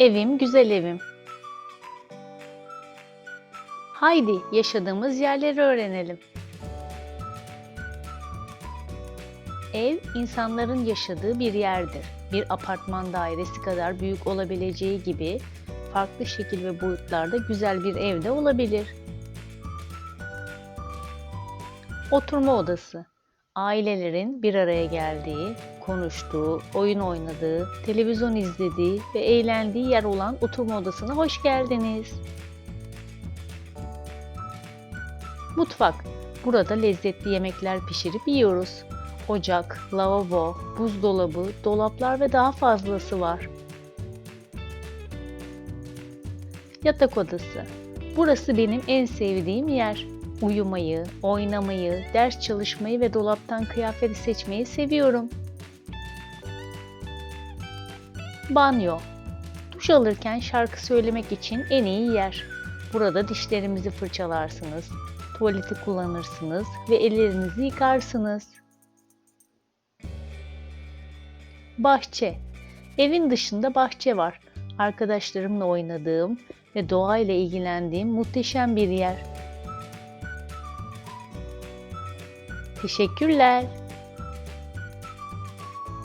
Evim güzel evim. Haydi yaşadığımız yerleri öğrenelim. Ev insanların yaşadığı bir yerdir. Bir apartman dairesi kadar büyük olabileceği gibi farklı şekil ve boyutlarda güzel bir evde olabilir. Oturma odası. Ailelerin bir araya geldiği, konuştuğu, oyun oynadığı, televizyon izlediği ve eğlendiği yer olan oturma odasına hoş geldiniz. Mutfak. Burada lezzetli yemekler pişirip yiyoruz. Ocak, lavabo, buzdolabı, dolaplar ve daha fazlası var. Yatak odası. Burası benim en sevdiğim yer. Uyumayı, oynamayı, ders çalışmayı ve dolaptan kıyafeti seçmeyi seviyorum. Banyo. Duş alırken şarkı söylemek için en iyi yer. Burada dişlerimizi fırçalarsınız, tuvaleti kullanırsınız ve ellerinizi yıkarsınız. Bahçe. Evin dışında bahçe var. Arkadaşlarımla oynadığım ve doğayla ilgilendiğim muhteşem bir yer. Teşekkürler.